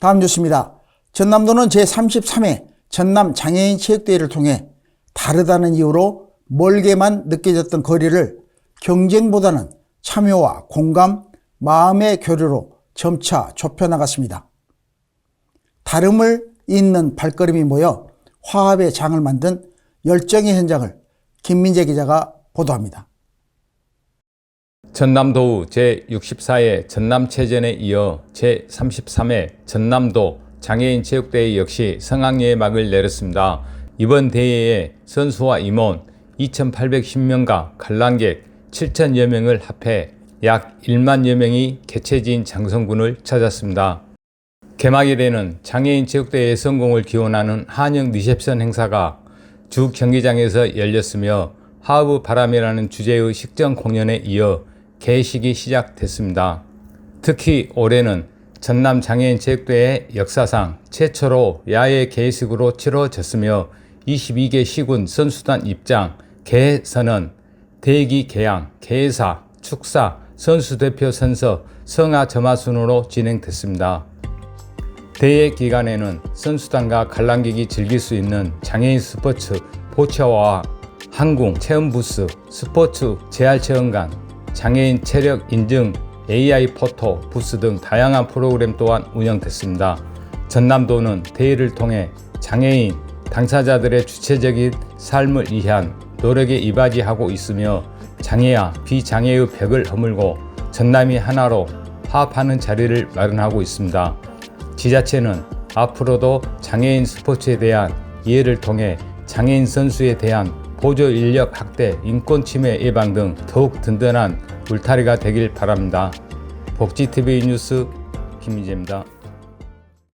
다음 뉴스입니다. 전남도는 제33회 전남 장애인 체육대회를 통해 다르다는 이유로 멀게만 느껴졌던 거리를 경쟁보다는 참여와 공감, 마음의 교류로 점차 좁혀나갔습니다. 다름을 잇는 발걸음이 모여 화합의 장을 만든 열정의 현장을 김민재 기자가 보도합니다. 전남도의 제64회 전남체전에 이어 제33회 전남도 장애인 체육대회 역시 성황리에 막을 내렸습니다. 이번 대회에 선수와 임원 2,810명과 관람객 7천여 명을 합해 약 1만여 명이 개최지인 장성군을 찾았습니다. 개막일에는 장애인 체육대회의 성공을 기원하는 한영 리셉션 행사가 주 경기장에서 열렸으며 하브 바람이라는 주제의 식전 공연에 이어 개식이 시작됐습니다. 특히 올해는 전남 장애인 체육대회 역사상 최초로 야외 개식으로 치러졌으며 22개 시군 선수단 입장, 개선언, 대기 개양, 개사, 축사, 선수 대표 선서, 성하 점화 순으로 진행됐습니다. 대회 기간에는 선수단과 관람객이 즐길 수 있는 장애인 스포츠 보처와 항공 체험 부스, 스포츠 재활 체험관, 장애인 체력 인증 AI 포토 부스 등 다양한 프로그램 또한 운영됐습니다. 전남도는 대회를 통해 장애인 당사자들의 주체적인 삶을 위한 노력에 이바지하고 있으며 장애와 비장애의 벽을 허물고 전남이 하나로 화합하는 자리를 마련하고 있습니다. 지자체는 앞으로도 장애인 스포츠에 대한 이해를 통해 장애인 선수에 대한 보조 인력 확대, 인권 침해 예방 등 더욱 든든한 울타리가 되길 바랍니다. 복지TV 뉴스 김민재입니다.